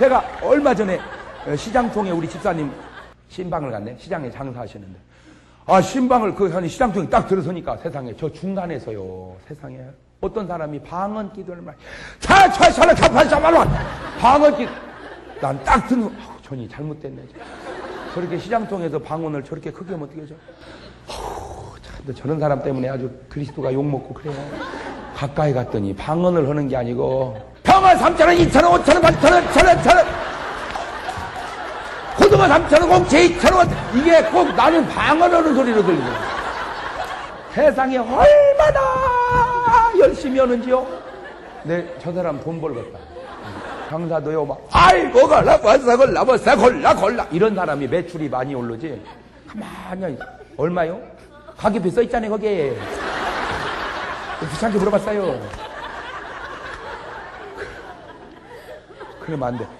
제가 얼마 전에 어, 시장통에 우리 집사님 신방을 갔네. 시장에 장사하시는데. 아, 신방을 그한 시장통에 딱 들어서니까 세상에 저 중간에서요. 세상에 어떤 사람이 방언 기도를 자, 샤라 카파샤말로 방언 기. 난딱 듣는. 아우, 전이 잘못됐네. 저렇게 시장통에서 방언을 저렇게 크게 하죠? 아우, 참, 저런 사람 때문에 아주 그리스도가 욕먹고 그래요. 가까이 갔더니 방언을 하는 게 아니고 평화 3천원, 2천원, 5천원, 8천원, 1천원, 1천원 고등어 3천원, 공채 2천원 이게 꼭 나는 방언하는 소리로 거예요. 세상에 얼마나 열심히 하는지요? 네, 저 사람 돈 벌겠다. 강사도요, 막, 아이고, 걸라, 벌써 걸라, 벌써 걸라, 걸라. 이런 사람이 매출이 많이 오르지. 가만히, 얼마요? 가격표 써있잖아요, 거기에. 귀찮게 물어봤어요. 그러면 안 돼.